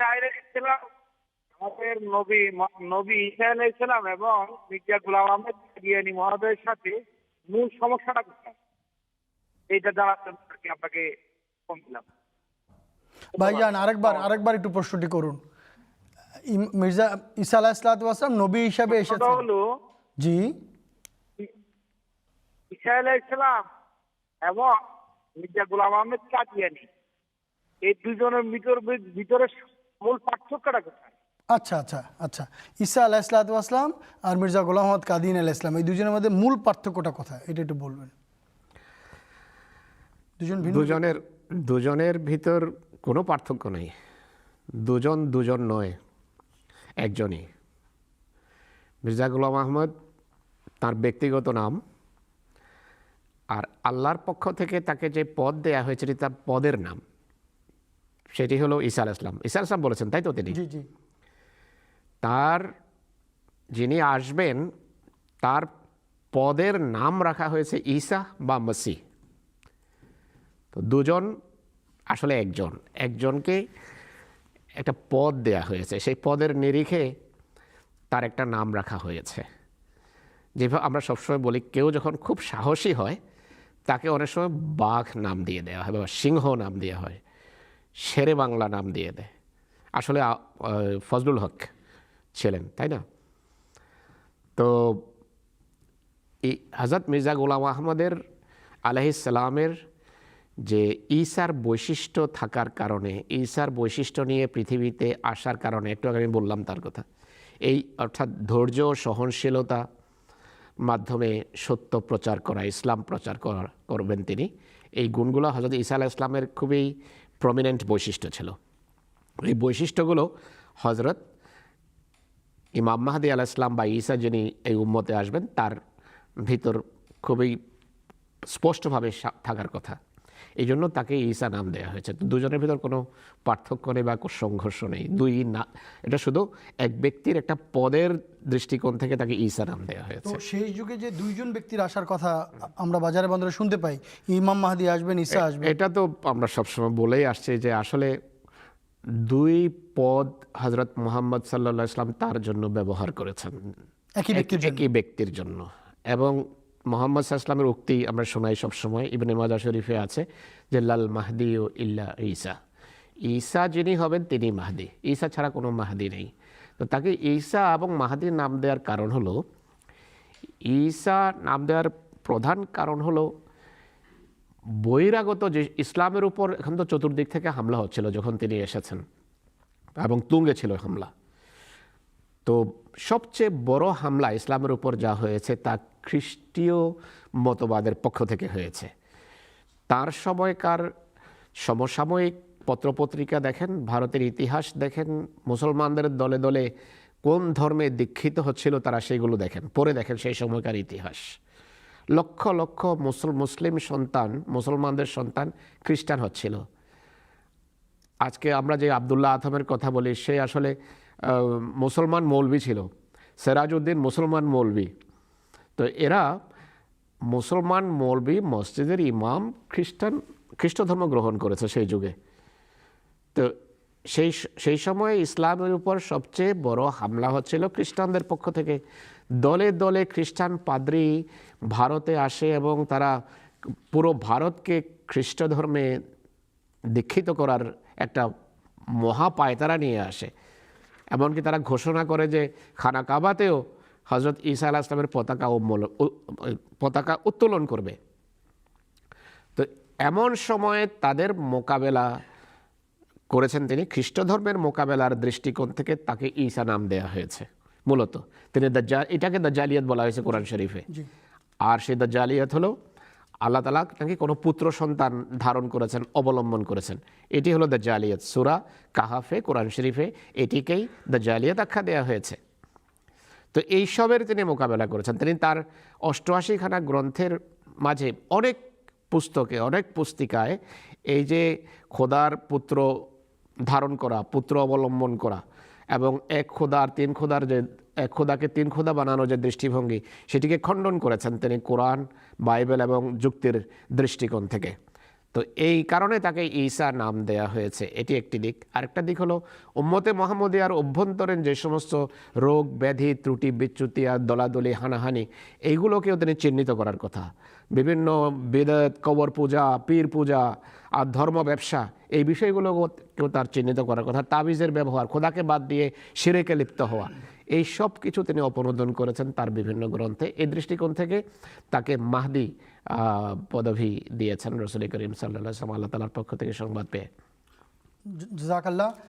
চাইছিলাম আমাদের নবী নবী ঈসা আলাইসালাম এবং মির্জা গুলাম আহমেদ গিয়ানি মহোদয়ের সাথে মূল সমস্যাটা কোথায়? এইটা জানার জন্য আপনাকে ফোন দিলাম। ভাইজান আরেকবার আরেকবার একটু প্রশ্নটি করুন। মির্জা ঈসা আলাহ আসলাম নবী হিসাবে এসেছেন। হলো জি। ঈসা আলাইসালাম এবং মির্জা গুলাম আহমেদ কাদিয়ানি এই দুজনের ভিতর ভিতরে মূল পার্থক্যটা কোথায়? আচ্ছা আচ্ছা আচ্ছা। ঈসা আলাহ আসলাম আর মির্জা গোলাম মোহাম্মদ কাদিন আলাহ ইসলাম এই দুজনের মধ্যে মূল পার্থক্যটা কোথায়? এটা একটু বলবেন। দুজন দুজনের দুজনের ভিতর কোনো পার্থক্য নেই। দুজন দুজন নয় একজনই। মির্জা গুলাম আহমদ তার ব্যক্তিগত নাম আর আল্লাহর পক্ষ থেকে তাকে যে পদ দেয়া হয়েছে তার পদের নাম। সেটি হলো ঈসা আল ইসলাম ঈসা আল ইসলাম বলেছেন তাই তো তিনি? তার যিনি আসবেন তার পদের নাম রাখা হয়েছে ঈসা বা মসি তো দুজন আসলে একজন। একজনকে একটা পদ দেয়া হয়েছে। সেই পদের নিরিখে তার একটা নাম রাখা হয়েছে। যেভাবে আমরা সবসময় বলি কেউ যখন খুব সাহসী হয় তাকে অনেক সময় বাঘ নাম দিয়ে দেওয়া হয় বা সিংহ নাম দেওয়া হয়। শেরে বাংলা নাম দিয়ে দেয়। আসলে ফজলুল হক ছিলেন, তাই না? তো এই হজরত মির্জা গোলাম আহমদের আলহিসালামের যে ঈসার বৈশিষ্ট্য থাকার কারণে, ঈসার বৈশিষ্ট্য নিয়ে পৃথিবীতে আসার কারণে, একটু আগে আমি বললাম তার কথা, এই অর্থাৎ ধৈর্য, সহনশীলতা মাধ্যমে সত্য প্রচার করা, ইসলাম প্রচার করা, করবেন তিনি। এই গুণগুলো হজরত ঈসা আলাহ ইসলামের খুবই প্রমিনেন্ট বৈশিষ্ট্য ছিল। এই বৈশিষ্ট্যগুলো হজরত ইমাম মাহাদি আলাহ ইসলাম বা ঈসা যিনি এই উম্মতে আসবেন, তার ভিতর খুবই স্পষ্টভাবে থাকার কথা। এই জন্য তাকে ঈসা নাম দেওয়া হয়েছে। তো দুজনের ভিতর কোনো পার্থক্য নেই বা কোনো সংঘর্ষ নেই। দুই না এটা শুধু এক ব্যক্তির একটা পদের দৃষ্টিকোণ থেকে তাকে ঈসা নাম দেওয়া তো হয়েছে। সেই যুগে যে দুইজন ব্যক্তির আসার কথা আমরা বাজারে বন্দরে শুনতে পাই ইমাম মাহাদি আসবেন ঈসা আসবেন। এটা তো আমরা সবসময় বলেই আসছি যে আসলে দুই পদ হজরত মোহাম্মদ সাল্লা ইসলাম তার জন্য ব্যবহার করেছেন। একই ব্যক্তির জন্য। এবং মোহাম্মদ সাল্লামের উক্তি আমরা শোনাই সবসময়। ইবনে মাজা শরীফে আছে যে, লাল মাহদি ও ইল্লা ঈসা। ঈসা যিনি হবেন, তিনি মাহদি। ঈসা ছাড়া কোনো মাহাদি নেই। তো তাকে ঈসা এবং মাহাদির নাম দেওয়ার কারণ হলো, ঈসা নাম দেওয়ার প্রধান কারণ হলো, বহিরাগত যে ইসলামের উপর এখন তো চতুর্দিক থেকে হামলা হচ্ছিল যখন তিনি এসেছেন এবং তুঙ্গে ছিল হামলা। তো সবচেয়ে বড় হামলা ইসলামের উপর যা হয়েছে তা খ্রিস্টীয় মতবাদের পক্ষ থেকে হয়েছে। তার সময়কার সমসাময়িক পত্রপত্রিকা দেখেন, ভারতের ইতিহাস দেখেন, মুসলমানদের দলে দলে কোন ধর্মে দীক্ষিত হচ্ছিল তারা সেগুলো দেখেন পরে দেখেন সেই সময়কার ইতিহাস। লক্ষ লক্ষ মুসল, মুসলিম সন্তান, মুসলমানদের সন্তান খ্রিস্টান হচ্ছিল। আজকে আমরা যে আবদুল্লাহ আথমের কথা বলি, সে আসলে মুসলমান মৌলবি ছিল। সেরাজউদ্দিন মুসলমান মৌলবি তো এরা মুসলমান মৌলবি মসজিদের ইমাম খ্রিস্টান খ্রিস্ট ধর্ম গ্রহণ করেছে সেই যুগে। তো সেই সেই সময়ে ইসলামের উপর সবচেয়ে বড় হামলা হচ্ছিল খ্রিস্টানদের পক্ষ থেকে। দলে দলে খ্রিস্টান পাদ্রী ভারতে আসে এবং তারা পুরো ভারতকে খ্রিস্ট ধর্মে দীক্ষিত করার একটা মহা পায়তারা নিয়ে আসে। এমনকি তারা ঘোষণা করে যে খানা কাবাতেও হজরত ঈসা আলাহ ইসলামের পতাকা উম্মোল- পতাকা উত্তোলন করবে। তো এমন সময়ে তাদের মোকাবেলা করেছেন তিনি খ্রিস্ট ধর্মের মোকাবেলার দৃষ্টিকোণ থেকে তাকে ঈসা নাম দেওয়া হয়েছে মূলত। তিনি দাজ্জা এটাকে দাজ্জালিয়াত বলা হয়েছে কোরআন শরীফে। আর সেই দাজ্জালিয়াত হলো আল্লাহ তালা নাকি কোনো পুত্র সন্তান ধারণ করেছেন, অবলম্বন করেছেন। এটি হলো দাজ্জালিয়াত সুরা কাহাফে, কোরআন শরীফে এটিকেই দাজ্জালিয়াত আখ্যা দেওয়া হয়েছে। তো এইসবের তিনি মোকাবেলা করেছেন। তিনি তার অষ্টআশিখানা গ্রন্থের মাঝে অনেক পুস্তকে, অনেক পুস্তিকায় এই যে খোদার পুত্র ধারণ করা, পুত্র অবলম্বন করা এবং এক খোদার, তিন খোদার যে এক খোদাকে তিন খোদা বানানোর যে দৃষ্টিভঙ্গি, সেটিকে খণ্ডন করেছেন তিনি কোরআন, বাইবেল এবং যুক্তির দৃষ্টিকোণ থেকে। তো এই কারণে তাকে ঈসা নাম দেয়া হয়েছে। এটি একটি দিক। আরেকটা দিক হলো, উম্মতে মোহাম্মদিয়ার অভ্যন্তরীণ যে সমস্ত রোগ, ব্যাধি, ত্রুটি, বিচ্যুতি আর দলাদলি, হানাহানি, এইগুলোকেও তিনি চিহ্নিত করার কথা। বিভিন্ন বেদাত, কবর পূজা, পীর পূজা আর ধর্ম ব্যবসা, এই বিষয়গুলোকেও তার চিহ্নিত করার কথা। তাবিজের ব্যবহার, খোদাকে বাদ দিয়ে সিরেকে লিপ্ত হওয়া এই সব কিছু তিনি অপনোদন করেছেন তার বিভিন্ন গ্রন্থে। এই দৃষ্টিকোণ থেকে তাকে মাহদি পদবি দিয়েছেন রসুল করিম সাল্লাহ আল্লাহ তালার পক্ষ থেকে সংবাদ পেয়ে। জাকাল্লাহ